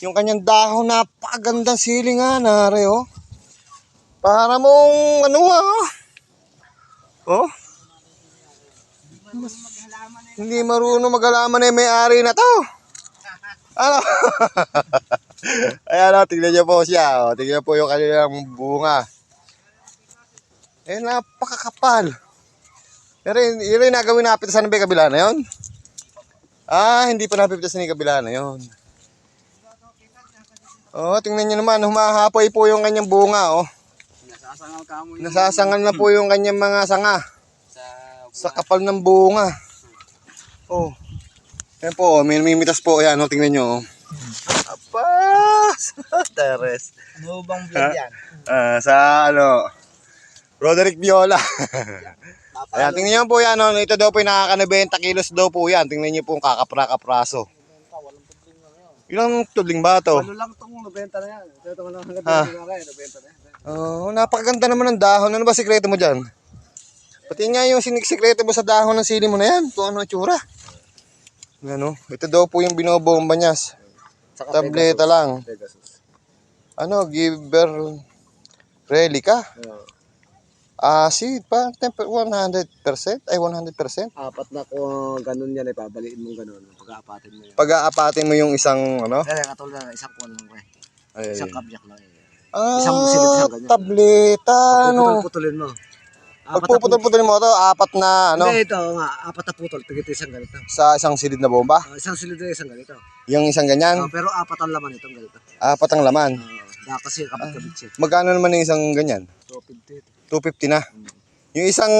Yung kanyang dahon, napakagandang sili nga, nare, oh. Para mong, ano, ah, oh. Oh. Mas- hindi marunong maghalaman na yung may-ari na to. Ano? Ayan o, tignan niyo po siya. O, tignan po yung kanilang bunga. Eh, napakakapal. Pero yun yun yung nagawin na apitasan ng kabila na yun? Ah, hindi pa napipitasan yung kabila na yun. Oh, tingnan niyo naman, humahapoy po yung kanyang bunga, oh. Nasasangal ka mo Nasasangal na po yung kanyang mga sanga sa sa kapal ng bunga. Oh. Yan po, oh, may mimitas po yan, oh, tingnan niyo. Oh. Apas! Teres. Ano bang vlog yan? Ah, sa ano, Roderick Viola. Ayan, tingnan niyo po yan. Oh. Ito daw po yung nakaka-90 kilos daw po yan. Tingnan niyo po yung kakapra-kapraso. Ilang tudling ba to? Ano lang itong nabenta na yan? Ito ito lang hanggang Ah. na kayo, nabenta na yan. Oh, napakaganda naman ng dahon. Ano ba sikreto mo dyan? Pati nga yung siniksikreto mo sa dahon ng sili mo na yan. Kung ano ang tsura. Ano? Ito daw po yung binobomba niya. Saka Tableta lang. Pegasus. Ano, giver relica. Oo. Acid pa, temper 100%, ay 100%. Apat na kung ganun yan, ipabaliin mong ganun. Pag-aapatin mo yan. Pag-aapatin mo yung isang ano? Kaya katulad na isang kuwan lang ko eh. Ay, Isang kabyak lang eh. ah, isang silid, isang ganyan. tableta, ano? Putol-putulin mo. Apat na Pagpuputol-putol mo to, apat na ano, Hindi, ito nga, apat na putol. Tigit isang ganito. sa isang silid na bomba. Ah, isang silid na isang ganito. Yung isang ganyan, Ah, pero apat ang laman itong ganito. apat ang laman. Uh, kasi kapit-kapit siya. Magkano naman yung isang ganyan? So, 50. 250 na. Yung isang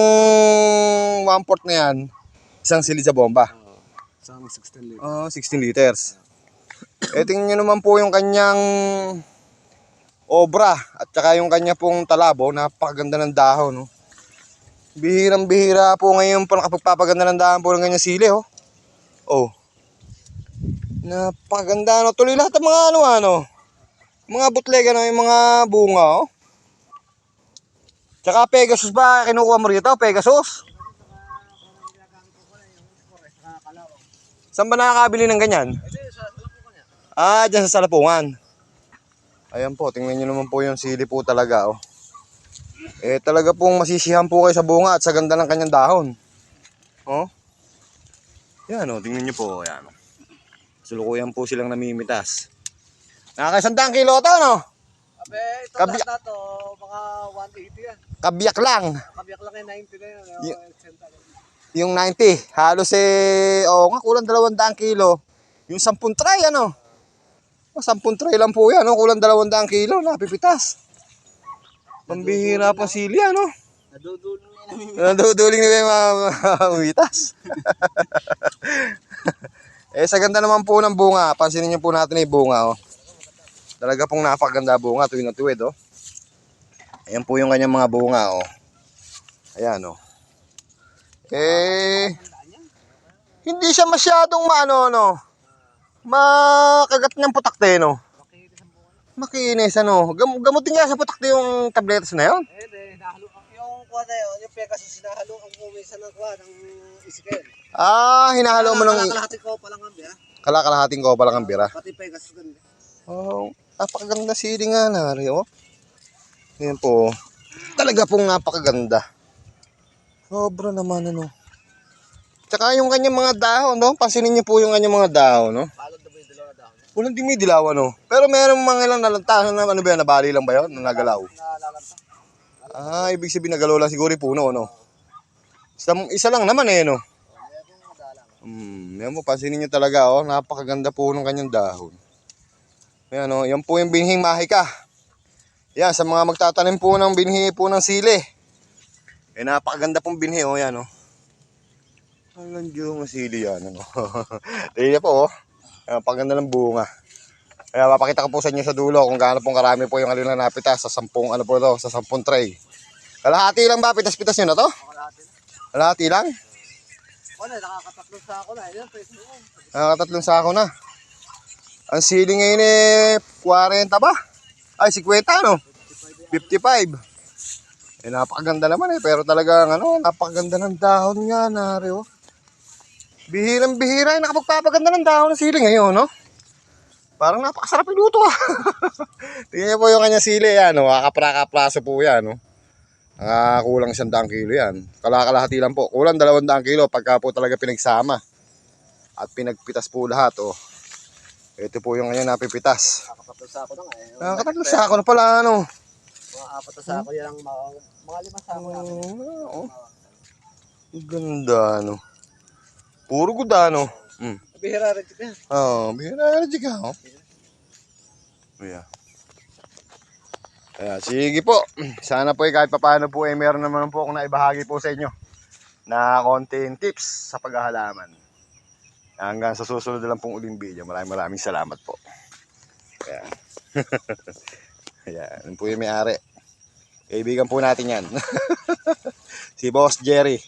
one-fourth na yan, isang silid sa bomba. Isang 16 liters. Oh, 16 liters. Eh, tingnan nyo naman po yung kanyang obra at saka yung kanya pong talabo, napakaganda ng dahon. No? Bihirang-bihira po ngayon po nakapagpapaganda ng dahon po ng kanyang sili. Oh. oh. Napakaganda. No? Tuloy lahat ng mga ano-ano. Mga bootleg, ano, yung mga bunga. Oh. Tsaka Pegasus ba kinukuha mo rito? Pegasus? Saan ba nakakabili ng ganyan? Ah, dyan sa Salapungan. Ayan po, tingnan nyo naman po yung sili po talaga, oh. Eh, talaga pong masisihan po kayo sa bunga at sa ganda ng kanyang dahon. Oh. Yan, oh, tingnan nyo po, yan. oh. Sulukuyan po silang namimitas. Nakakaisandang kilo to, no? Abe, ito lahat na to, 180 yan. Kabiyak lang. Kabyak lang yung 90 na. Ye- Yeah. Senta lang. Yung 90, halos eh, oo nga, kulang 200 kilo. Yung 10 tray, ano? Oh, 10 tray lang po yan, no? kulang 200 kilo, napipitas. Pambihira pa sili, ano? Nadudulo na. Naduduling na yung mga umitas. eh, sa ganda naman po ng bunga, pansinin niyo po natin yung bunga, oh. Talaga pong napakaganda bunga, tuwing na tuwid, oh. Ayan po yung kanyang mga bunga, oh. Ayan, oh. Eh, hindi siya masyadong maano, no. Makagat ng putakte, no. Makinis, ano. Gam gamutin nga sa putakte yung tabletas na yon. Eh, nahalo yung kuha na yun, yung Pegasus, sinahalo ang umisa ng kuha ng isikel. Ah, hinahalo mo ng Kalahati ko pa lang ang biya. kalakalahating ko pa lang ang bira. Pati Pegasus ganun. Oh, napakaganda sili nga na, oh. Yan po. Talaga pong napakaganda. Sobra naman, ano. Tsaka yung kanyang mga dahon, no? Pansinin niyo po yung kanyang mga dahon, no? Palod na ba yung dalawa dahon? Walang dimidilaw, ano. Pero meron mga ilang nalantasan na, ano ba yan, nabali lang ba yun? Na nagalaw. Ah, ibig sabihin nagalaw lang siguro yung puno, no? Isa, isa lang naman, eh, no? Meron madalang. Hmm, yan po, pansinin niyo talaga, oh. Napakaganda po ng kanyang dahon. Yan, oh. Yan po yung binhing mahika. Yan, sa mga magtatanim po ng binhi po ng sili. Eh, napakaganda pong binhi, oh. Yan, oh. Alam niyo, masili yan, ano. Tingnan po, oh. Napakaganda ng bunga. Kaya papakita ko po sa inyo sa dulo kung gaano pong karami po yung kanilang napitas sa sampung, ano po to, sa sampung tray. Kalahati lang ba, pitas-pitas nyo na to? Ako natin. Kalahati lang? Ano, nakakatatlo sa ako na. Yan, pwede mo. Nakakatatlong sako na. Ang sili ngayon eh, 40 ba? Ay, 50 no? 55. Eh, napakaganda naman eh. Pero talagang ano, napakaganda ng dahon nga, nari oh. Bihirang bihira eh, nakapagpapaganda ng dahon ng sili ngayon, no? Parang napakasarap yung luto ah. Tingnan niyo po yung kanyang sili yan. Oh. Kakapra-kapraso po yan. Oh. Ah, kulang isang daang kilo yan. Kalakalahati lang po. Kulang dalawang daang kilo pagka po talaga pinagsama. At pinagpitas po lahat. Oh. Ito po yung kanyang napipitas. Nakakapatol sa ako na eh. Nakakatatlong sako na pala ano. Mga apat na sako yan ang mga, mga lima sako namin. Oh, ang ganda ano. Puro gudano. Mm. Bihira rin ito yan. Oh, bihira na ka, oh. Yeah. Kaya, sige po. Sana po eh, kahit papaano po eh, meron naman po akong naibahagi po sa inyo na konting tips sa paghahalaman. Hanggang sa susunod lang pong uling video. Maraming maraming salamat po. Kaya. Ayan, yun po yung may-ari. Kaibigan po natin yan. si Boss Jerry.